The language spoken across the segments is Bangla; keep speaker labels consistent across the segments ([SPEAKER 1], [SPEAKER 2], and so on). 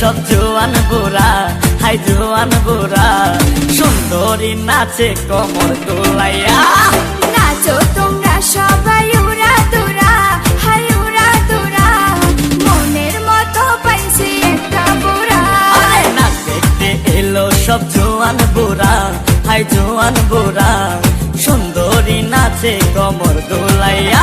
[SPEAKER 1] সব জোয়ান বুড়া হাই জোয়ান বুড়া সুন্দরী নাচে কমর দোলাইয়া।
[SPEAKER 2] নাচো তোমরা সবাই উড়া দুরা হাই উড়া দুরা মনের মতো পাইছি একটা বুড়া।
[SPEAKER 1] আরে নাচ দেখতে এলো সব জোয়ান বুড়া হাই জোয়ান বুড়া সুন্দরী নাচে কমর দোলাইয়া।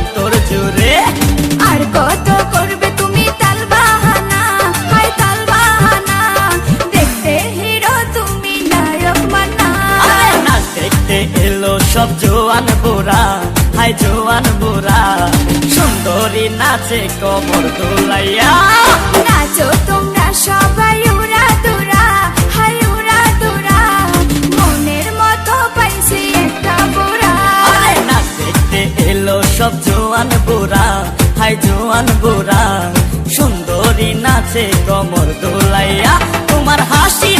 [SPEAKER 1] সব জোয়ান বুড়া হাই জোয়ান বুড়া সুন্দরী নাচে কমর দোলাইয়া।
[SPEAKER 2] নাচো তোমরা সবাই উড়া দুরা হাই উড়া দুরা। মনের মতো পাইছি একটা বুড়া
[SPEAKER 1] আরে না দেখতে এলো সব জোয়ান বুড়া হাই জোয়ান বুড়া সুন্দরী নাচে কমর দোলাইয়া। তোমার হাসি